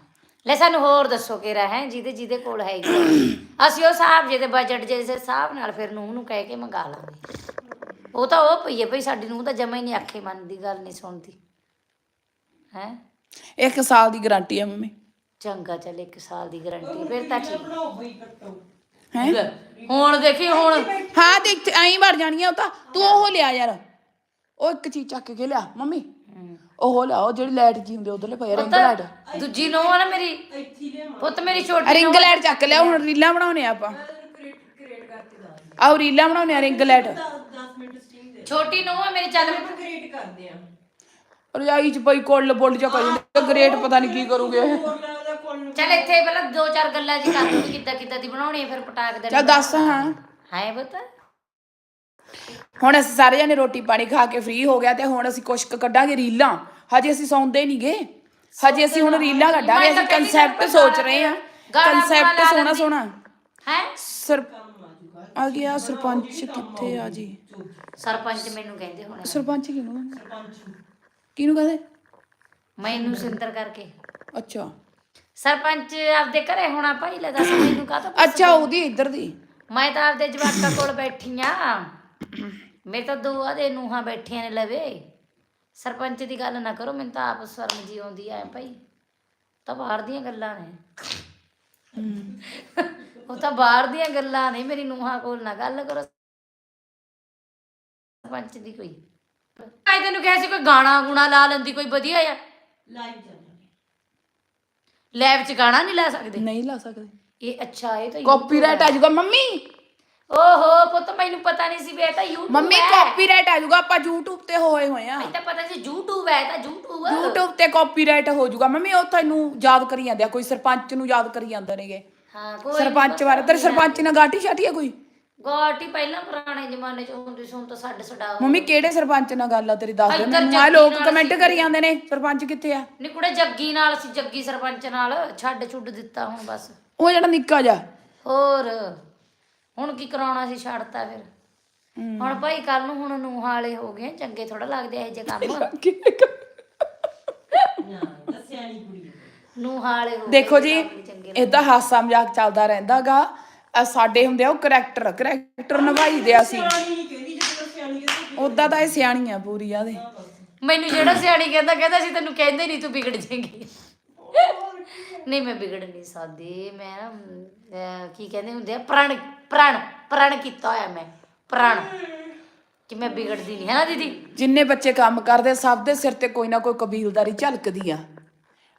ਲੈ ਸਾਨੂੰ ਹੋਰ ਦੱਸੋ ਕਿਹੜਾ ਹੈ ਜਿਹਦੇ ਜਿਹਦੇ ਕੋਲ ਹੈਗੀ ਆ। <coughs> ਅਸੀਂ ਉਹ ਹਿਸਾਬ ਜਿਹਦੇ ਬਜਟ ਜਿਹਦੇ ਹਿਸਾਬ ਨਾਲ ਫਿਰ ਨੂੰ ਨੂੰ ਕਹਿ ਕੇ ਮੰਗਾ ਲਾਂਗੇ। ਉਹ ਤਾਂ ਉਹ ਪਈ ਹੈ ਭਈ ਸਾਡੀ ਨੂੰ ਤਾਂ ਜਮਾ ਹੀ ਨਹੀਂ ਆਖੇ ਮੰਨਦੀ ਗੱਲ ਨਹੀਂ ਸੁਣਦੀ। ਹੈ? ਇੱਕ ਸਾਲ ਦੀ ਗਾਰੰਟੀ ਆ ਮੰਮੀ। ਚੰਗਾ ਚੱਲ ਇੱਕ ਸਾਲ ਦੀ ਗਾਰੰਟੀ ਫਿਰ ਤਾਂ ਠੀਕ। ਹੈ ਹੁਣ ਦੇਖੀ ਹੁਣ ਹਾਂ ਇੱਥੇ ਐਂ ਵੜ ਜਾਣੀਆਂ ਉਹ ਤਾਂ। ਤੂੰ ਉਹ ਲਿਆ ਯਾਰ। ਉਹ ਇੱਕ ਚੀਜ਼ ਚੱਕ ਕੇ ਲਿਆ ਮੰਮੀ। ਉਹ ਲਿਆ ਉਹ ਜਿਹੜੀ ਲਾਈਟ ਜੀ ਹੁੰਦੀ ਉਧਰਲੇ ਪਈ ਰਿੰਗ ਲਾਈਟ ਦੂਜੀ ਨੂੰ ਆ ਨਾ ਮੇਰੀ। ਪੁੱਤ ਮੇਰੀ ਛੋਟੀ ਰਿੰਗ ਲਾਈਟ ਚੱਕ ਲਿਆ ਹੁਣ ਰੀਲਾਂ ਬਣਾਉਣੇ ਆ ਆਪਾਂ। ਆਹ ਰੀਲਾਂ ਬਣਾਉਣੇ ਆ ਰਿੰਗ ਲਾਈਟ 10 ਮਿੰਟ ਸਟਿੰਗ ਦੇ। ਛੋਟੀ ਨੂੰ ਆ ਮੇਰੀ ਚੱਲ। ਕ੍ਰੀਏਟ ਕਰਦੇ ਆ। ਰਜਾਈ ਚ ਪਈ ਕੋਲ ਬੋਲ ਜਾ ਕਰੀ ਗ੍ਰੇਟ ਪਤਾ ਨਹੀਂ ਕੀ ਕਰੂਗੇ। ਚੱਲ ਇੱਥੇ ਪਹਿਲਾਂ ਦੋ ਚਾਰ ਗੱਲਾਂ ਜੀ ਕਰ ਦੂੰ ਕਿੱਦਾਂ ਕਿੱਦਾਂ ਦੀ ਬਣਾਉਣੀ ਹੈ ਫਿਰ ਪਟਾਕ ਦੇ ਚੱਲ ਦੱਸ ਹਾਂ। ਹੈ ਪੁੱਤ? ਹੁਣ ਅਸੀਂ ਸਾਰੇ ਜਣੇ ਰੋਟੀ ਪਾਣੀ ਖਾ ਕੇ ਫ੍ਰੀ ਹੋ ਗਿਆ ਤੇ ਹੁਣ ਅਸੀਂ ਕੁਛ ਕੁ ਕੱਢਾਂਗੇ ਰੀਲਾਂ। ਹਜੇ ਅਸੀਂ ਸੌਂਦੇ ਨਹੀਂਗੇ ਹਜੇ ਅਸੀਂ ਹੁਣ ਰੀਲਾਂ ਕੱਢਾਂਗੇ ਅਸੀਂ ਕਨਸੈਪਟ ਸੋਚ ਰਹੇ ਹਾਂ। ਕਨਸੈਪਟ ਸੋਹਣਾ ਸੋਹਣਾ। ਹੈ? ਸਰ ਆ ਗਿਆ ਸਰਪੰਚ ਕਿੱਥੇ ਆ ਜੀ? ਸਰਪੰਚ ਮੈਨੂੰ ਕਹਿੰਦੇ ਹੁਣ ਸਰਪੰਚ ਕਿਹਨੂੰ ਕਹਿੰਦੇ? ਕਿਹਨੂੰ ਕਹਿੰਦੇ? ਮੈਨੂੰ ਸਿੰਦਰ ਕਰਕੇ। ਅੱਛਾ। ਸਰਪੰਚ ਆਪਦੇ ਘਰੇ ਹੋਣਾ ਭਾਈ ਲੈ ਦੱਸ ਮੈਨੂੰ ਕਾਹਤੋਂ ਅੱਛਾ ਉਹਦੀ ਇੱਧਰ ਦੀ। ਮੈਂ ਤਾਂ ਆਪਦੇ ਜਵਾਕਾਂ ਕੋਲ ਬੈਠੀ ਆ। ਮੇਰੇ ਤਾਂ ਦੋ ਆਦੇ ਨੂੰਹਾਂ ਬੈਠੀਆਂ ਨੇ ਲਵੇ। ਸਰਪੰਚ ਦੀ ਗੱਲ ਨਾ ਕਰੋ ਮੈਨੂੰ ਤਾਂ ਆਪ ਸ਼ਰਮ ਜੀ ਆਉਂਦੀ ਆ ਭਾਈ। ਤਾਂ ਬਾਹਰ ਦੀਆਂ ਗੱਲਾਂ ਨੇ। ਉਹ ਤਾਂ ਬਾਹਰ ਦੀਆਂ ਗੱਲਾਂ ਨੇ ਮੇਰੀ ਨੂੰਹਾਂ ਕੋਲ ਨਾ ਗੱਲ ਕਰੋ। ਸਰਪੰਚ ਦੀ ਕੋਈ। ਮੈਂ ਤੈਨੂੰ ਕਿਹਾ ਸੀ ਕੋਈ ਗਾਣਾ ਗੁਣਾ ਲਾ ਲੈਂਦੀ ਕੋਈ ਵਧੀਆ ਆ? ਲਾਈਵ ਚੱਲਣਾ ਲੈਬ 'ਚ ਗਾਣਾ ਨਹੀਂ ਲਾ ਸਕਦੇ? ਨਹੀਂ ਲਾ ਸਕਦੇ। ਇਹ ਅੱਛਾ ਇਹ ਤਾਂ ਕਾਪੀਰਾਈਟ ਆ ਜਾਊਗਾ ਮੰਮੀ। ਓਹੋ ਪੁੱਤ ਮੈਨੂੰ ਪਤਾ ਨਹੀਂ ਸੀ ਵੀ ਇਹ ਤਾਂ YouTube ਮੰਮੀ ਹੈ। ਕਾਪੀਰਾਈਟ ਆ ਜਾਊਗਾ ਆਪਾਂ YouTube ਤੇ ਹੋਏ ਹੋਏ ਆ। ਤਾਂ ਪਤਾ ਸੀ YouTube ਹੈ ਇਹ ਤਾਂ YouTube YouTube ਤੇ ਕਾਪੀਰਾਈਟ ਹੋ ਜਾਊਗਾ ਮੰਮੀ ਉਹ ਤੈਨੂੰ ਯਾਦ ਕਰੀ ਜਾਂਦੇ ਆ ਕੋਈ ਸਰਪੰਚ ਨੂੰ ਯਾਦ ਕਰੀ ਜਾਂਦੇ ਨੇਗੇ। ਹਾਂ ਕੋਈ ਸਰਪੰਚ ਬਾਰੇ ਤੇਰੇ ਸਰਪੰਚ ਨਾਲ ਗਾਟੀ ਛਾਟੀ ਆ ਕੋਈ? ਗੋਟੀ ਪਹਿਲਾਂ ਪੁਰਾਣੇ ਜ਼ਮਾਨੇ 'ਚ ਹੁੰਦੀ ਸੀ ਹੁਣ ਤਾਂ ਛੱਡ ਛਡਾਓ ਮੰਮੀ ਕਿਹੜੇ ਸਰਪੰਚ ਨਾਲ ਗੱਲ ਆ ਤੇਰੀ ਦੱਸ ਦੇ ਇੱਧਰ ਮੈਨੂੰ। ਜੱਗੀ ਲੋਕ ਨਾਲ ਕਮੈਂਟ ਸੀ। ਕਰੀ ਜਾਂਦੇ ਨੇ ਸਰਪੰਚ ਕਿੱਥੇ ਆ? ਨੀ ਕੁੜੇ ਜੱਗੀ ਨਾਲ ਸੀ ਜੱਗੀ ਸਰਪੰਚ ਨਾਲ ਛੱਡ ਛੁੱਡ ਦਿੱਤਾ ਹੁਣ ਬਸ। ਉਹ ਜਿਹੜਾ ਨਿੱਕਾ ਜਾ ਹੋਰ ਹੁਣ ਕੀ ਕਰਾਉਣਾ ਸੀ ਛੱਡਤਾ ਫਿਰ। ਹੁਣ ਭਾਈ ਕੱਲ ਨੂੰ ਹੁਣ ਨੂੰਹ ਵਾਲੇ ਹੋ ਗਏ ਚੰਗੇ ਥੋੜਾ ਲੱਗਦੇ ਇਹ ਜੇ ਕੰਮ। ਨਾ ਦੱਸਿਆ ਨਹੀਂ ਵਾਲੇ ਹੋ ਦੇਖੋ ਗਏ ਜੀ ਤਾਂ ਆਪਣੀ ਚੰਗੇ ਹਾਸਾ ਮਜ਼ਾਕ ਚੱਲਦਾ ਰਹਿੰਦਾਗਾ ਸਾਡੇ ਹੁੰਦੇ ਆ ਉਹ ਕਰੈਕਟਰ ਕਰੈਕਟਰ ਨਿਭਾਈਦੇ ਆ ਅਸੀਂ। ਉਦਾਂ ਤਾਂ ਇਹ ਸਿਆਣੀ ਆ ਪੂਰੀ ਆ ਦੇ ਮੈਨੂੰ ਜਿਹੜਾ ਸਿਆਣੀ ਕਹਿੰਦਾ ਕਹਿੰਦਾ ਸੀ ਤੈਨੂੰ ਕਹਿੰਦੇ ਨਹੀਂ ਤੂੰ ਵਿਗੜ ਜਾਏਂਗੀ। ਨਹੀਂ ਮੈਂ ਵਿਗੜ ਨਹੀਂ ਸਕਦੀ। ਮੈਂ ਨਾ ਕੀ ਕਹਿੰਦੇ ਹੁੰਦੇ ਆ ਪ੍ਰਣ ਪ੍ਰਣ ਪ੍ਰਣ ਕੀਤਾ ਹੋਇਆ ਮੈਂ ਪ੍ਰਣ। ਕਿ ਮੈਂ ਵਿਗੜਦੀ ਨਹੀਂ ਹੈ ਨਾ ਦੀਦੀ? ਜਿੰਨੇ ਬੱਚੇ ਕੰਮ ਕਰਦੇ ਸਭ ਦੇ ਸਿਰ ਤੇ ਕੋਈ ਨਾ ਕੋਈ ਕਬੀਲਦਾਰੀ ਝਲਕਦੀ ਆ।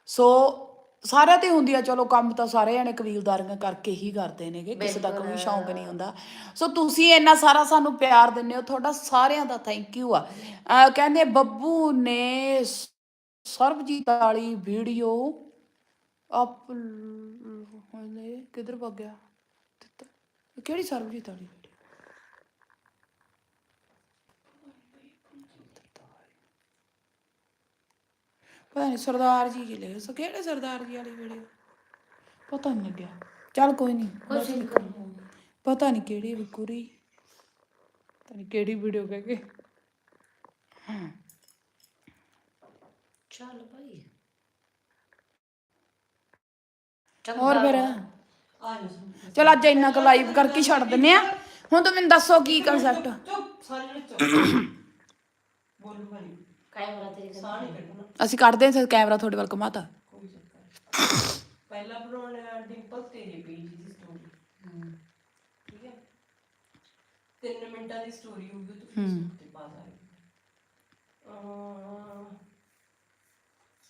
ਸੋ ਸਾਰਿਆਂ ਤੇ ਹੁੰਦੀ ਆ ਚਲੋ ਕੰਮ ਤਾਂ ਸਾਰੇ ਜਣੇ ਕਬੀਲਦਾਰੀਆਂ ਕਰਕੇ ਹੀ ਕਰਦੇ ਨੇਗੇ ਕਿਸੇ ਦਾ ਕੋਈ ਸ਼ੌਂਕ ਨਹੀਂ ਹੁੰਦਾ। ਸੋ ਤੁਸੀਂ ਇੰਨਾ ਸਾਰਾ ਸਾਨੂੰ ਪਿਆਰ ਦਿੰਦੇ ਹੋ ਤੁਹਾਡਾ ਸਾਰਿਆਂ ਦਾ ਥੈਂਕ ਯੂ ਆ। ਅਹ ਕਹਿੰਦੇ ਬੱਬੂ ਨੇ ਸ- ਸਰਬਜੀਤ ਵਾਲੀ ਵੀਡੀਓ ਅਪ ਕਿੱਧਰ ਭੱਗ ਗਿਆ? ਕਿਹੜੀ ਸਰਬਜੀਤ ਵਾਲੀ ਵੀਡੀਓ ਪਤਾ ਨਹੀਂ ਸਰਦਾਰ ਜੀ ਕੀ ਲਿਖਿਆ ਸੋ ਕਿਹੜੇ ਸਰਦਾਰ ਜੀ ਵਾਲੀ ਵੀਡੀਓ ਪਤਾ ਨਹੀਂ ਲੱਗਿਆ। ਚੱਲ ਕੋਈ ਨਹੀਂ ਕੁਛ ਨਹੀਂ ਕਰਨਾ ਪਤਾ ਨਹੀਂ ਕਿਹੜੀ ਵਿਕੂਰੀ ਪਤਾ ਨਹੀਂ ਕਿਹੜੀ ਵੀਡੀਓ ਕਹਿ ਕੇ। ਚੱਲ ਭਾਈ। ਹੋਰ ਫਿਰ? ਆ। ਜਾ। ਸੁਣ ਚਲ ਅੱਜ ਇੰਨਾ ਕੁ ਲਾਈਵ ਕਰਕੇ ਛੱਡ ਦਿੰਨੇ ਆ। ਹੁਣ ਤੂੰ ਮੈਨੂੰ ਦੱਸੋ ਕੀ ਕਨਸੈਪਟ ਚੁੱਪ ਸਾਰੇ ਚੁੱਪ। ਬੋਲੂ ਭਾਈ। ਕੈਮਰਾ ਤੇਰੇ ਕੋਲ ਸਾਹ ਨਹੀਂ ਕੱਢਣਾ। ਅਸੀਂ ਕੱਢਦੇ ਹਾਂ ਕੈਮਰਾ ਤੁਹਾਡੇ ਵੱਲ ਘੁਮਾਤਾ। ਕੋਈ ਚੱਕਰ ਨੀ। ਪਹਿਲਾ ਬਣਾਉਣਾ ਡਿੰਪਲ ਤੇਰੇ ਪੇਜ ਦੀ ਸਟੋਰੀ ਠੀਕ ਹੈ? 3 ਮਿੰਟਾਂ ਦੀ ਸਟੋਰੀ ਹੋਊਗੀ ਤੂੰ ਫੇਸਬੁੱਕ ਤੇ ਪਾ ਦਾਂਗੇ ਅਹ,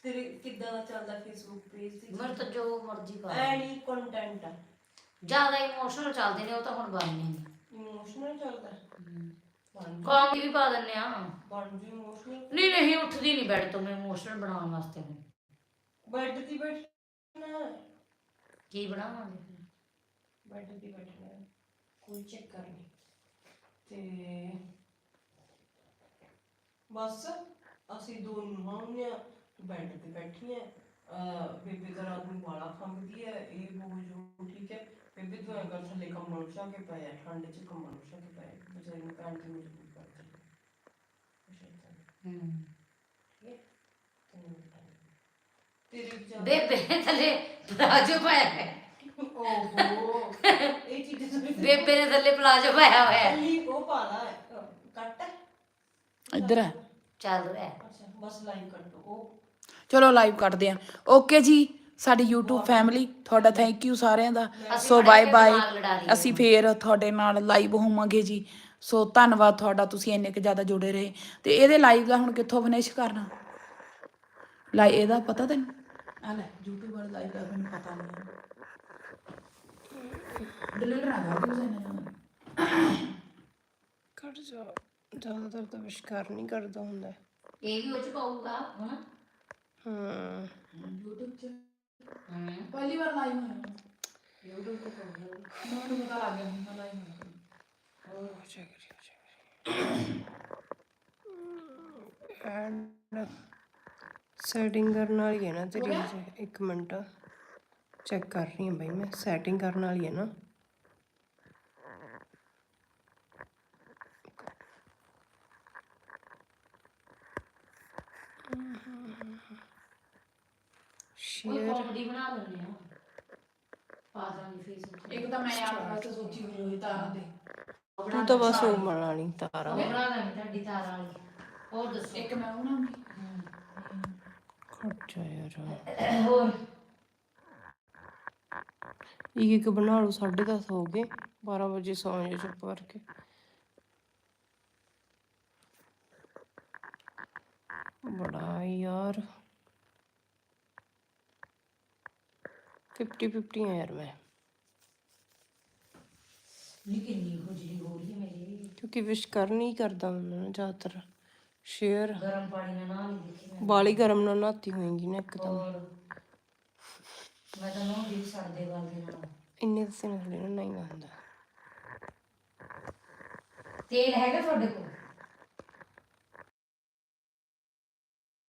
ਤੇਰੇ ਕਿੱਦਾਂ ਦਾ ਚੱਲਦਾ ਫੇਸਬੁੱਕ ਪੇਜ ਤੇ ਮੇਰੇ ਤਾਂ ਜੋ ਮਰਜ਼ੀ ਪਾ ਐਨੀ ਕੰਟੈਂਟ ਆ। ਜ਼ਿਆਦਾ ਇਮੋਸ਼ਨਲ ਚੱਲਦੇ ਨੇ ਉਹ ਤਾਂ ਹੁਣ ਬਣਨੇ ਨੇ। ਇਮੋਸ਼ਨਲ ਚੱਲਦਾ? ਕਾਮੇਡੀ ਵੀ ਪਾ ਦਿੰਨੇ ਆ। ਬਣ ਜੀ ਇਮੋਸ਼ਨਲ ਨਹੀਂ ਨਹੀਂ ਉੱਠਦੀ ਨਹੀਂ ਬੈਠ ਤੋਂ ਮੈਂ ਇਮੋਸ਼ਨਲ ਬਣਾਉਣ ਵਾਸਤੇ ਹੁਣ ਬੈੱਡ ਤੇ ਬੈਠਣਾ ਕੀ ਬਣਾਵਾਂਗੇ ਫਿਰ? ਬੈੱਡ ਤੇ ਬੈਠਣਾ ਹੈ। ਕੋਈ ਚੱਕਰ ਨਹੀਂ। ਤੇ ਬਸ ਅਸੀਂ ਦੋ ਨੂੰਹਾਂ ਹੁੰਦੀਆਂ ਤੂੰ ਬੈੱਡ ਤੇ ਬੈਠੀ ਐ ਬੇਬੇ ਦਾ ਰਾਤ ਨੂੰ ਵਾਲਾ ਖੰਗਦੀ ਐ ਇਹ ਬੋ ਜੋ ਠੀਕ ਹੈ। ਬੇਬੇ ਤੂੰ ਅਗਰ ਥੱਲੇ ਕੰਬਲ ਉਛਾ ਕੇ ਪਾਇਆ ਠੰਡ ਚ ਕੰਬਲ ਉਛਾ ਕੇ ਪਾਇਆ ਬਚਾਰੀ ਨੂੰ ਪੈਣ ਦੀ ਮਜਬੂਰ ਕਰ ਦਿੱਤੀ ਤੇਰੇ ਵਿਚਾਰ ਬੇਬੇ ਥੱਲੇ ਪਲਾਜੋ ਪਾਇਆ ਹੈ ਓਹੋ ਇਹ ਚੀਜ਼ ਤੁਸੀਂ ਬੇਬੇ ਨੇ ਹੈ ਹੈ ਸਾਡੀ YouTube ਫੈਮਿਲੀ ਤੁਹਾਡਾ ਥੈਂਕ ਯੂ ਸਾਰਿਆਂ ਦਾ। So bye bye. ਅਸੀਂ ਫੇਰ ਤੁਹਾਡੇ ਨਾਲ ਲਾਈਵ ਹੋਵਾਂਗੇ ਜੀ। ਸੋ ਧੰਨਵਾਦ ਤੁਹਾਡਾ ਤੁਸੀਂ ਇੰਨੇ ਕੁ ਜ਼ਿਆਦਾ ਜੁੜੇ ਰਹੇ। ਤੇ ਇਹਦੇ ਲਾਈਵ ਦਾ ਹੁਣ ਕਿੱਥੋਂ ਫਿਨਿਸ਼ ਕਰਨਾ? ਲਾਈ ਇਹਦਾ ਪਤਾ ਤੈਨੂੰ? ਆ ਲੈ YouTube ਵਾਲਾ ਲਾਈਵ ਦਾ ਮੈਨੂੰ ਪਤਾ ਨਹੀਂ। ਡਿਲੀਟ ਨਾ ਕਰ ਦਿਓ ਇਹਨਾਂ ਕੱਟ ਜਾ। ਜ਼ਿਆਦਾਤਰ ਤਾਂ ਵਿਸ਼ਕਾਰ ਨਹੀਂ ਕਰਦਾ ਹੁੰਦਾ। ਇਹ ਵੀ ਉਹ ਚ ਪਾਊਗਾ। ਹਨਾ ਹਾਂ। YouTube ਚ? ਹੂੰ ਪਹਿਲੀ ਵਾਰ ਲਾਈਵ ਹੋਇਆ YouTube ਤੇ ਪਾਉਂਦਾ ਮੈਨੂੰ ਪਤਾ ਲੱਗ ਗਿਆ ਹੁਣ ਲਾਈਵ ਹੋਇਆ ਐਂਡ ਸੈਟਿੰਗ ਕਰਨ ਵਾਲੀ ਹੈ ਨਾ ਤੇਰੀ ਹਜੇ। ਇੱਕ ਮਿੰਟ ਚੈੱਕ ਕਰ ਰਹੀ ਹਾਂ ਬਈ ਮੈਂ ਸੈਟਿੰਗ ਕਰਨ ਵਾਲੀ ਹੈ ਨਾ ਕੋਈ ਕਾਮੇਡੀ ਬਣਾ ਲੈਂਦੇ ਆ। ਪਾ ਦਾਂਗੇ ਫੇਸਬੁੱਕ ਇੱਕ ਤਾਂ ਮੈਂ ਆਪ ਵਾਸਤੇ ਸੋਚੀ ਹੋਈ ਹੋਈ ਤਾਰਾਂ ਦੇ ਤੂੰ ਤਾਂ ਬਸ ਉਹ ਬਣਾ ਲਈ ਤਾਰਾ। ਉਹ ਬਣਾ ਦਾਂਗੇ ਤੁਹਾਡੀ ਤਾਰਾਂ ਵਾਲੀ। ਹੋਰ ਦੱਸੋ। ਇੱਕ ਮੈਂ ਬਣਾਉਂਗੀ। ਖਰਚਾ ਯਾਰ। ਹੋਰ। ਇੱਕ ਇੱਕ ਬਣਾ ਲਓ 10:30 ਹੋ ਗਏ। 12 ਵਜੇ ਸੌਂ ਜਾ ਚੁੱਪ ਕਰਕੇ। ਬੜਾ ਯਾਰ। 50 50 ਆ ਯਾਰ ਮੈਂ। ਨੀ ਕਿੰਨੀ ਖੁਜਲੀ ਹੋ ਰਹੀ ਹੈ ਮੇਰੀ ਕਿਉਂਕਿ ਵਿਸ਼ ਕਰ ਨਹੀਂ ਕਰਦਾ ਨਾ ਜ਼ਿਆਦਾਤਰ। ਸ਼ੇਅਰ ਗਰਮ ਪਾਣੀ ਨਾਲ ਦੇਖੀ ਮੈਂ। ਬਾਲੀ ਗਰਮ ਨਾਲ ਨਹਾਤੀ ਹੋਏਗੀ ਨਾ ਇੱਕਦਮ ਹੋਰ। ਮੈਂ ਤਾਂ ਨੋ ਦੀ ਸੜਦੇ ਵਾਲ ਦੇ ਨਾਲ। ਇੰਨੇ ਦੱਸੇ ਨਾ ਨਹੀਂ ਹੁੰਦਾ। ਤੇਲ ਹੈਗਾ ਤੁਹਾਡੇ ਕੋਲ?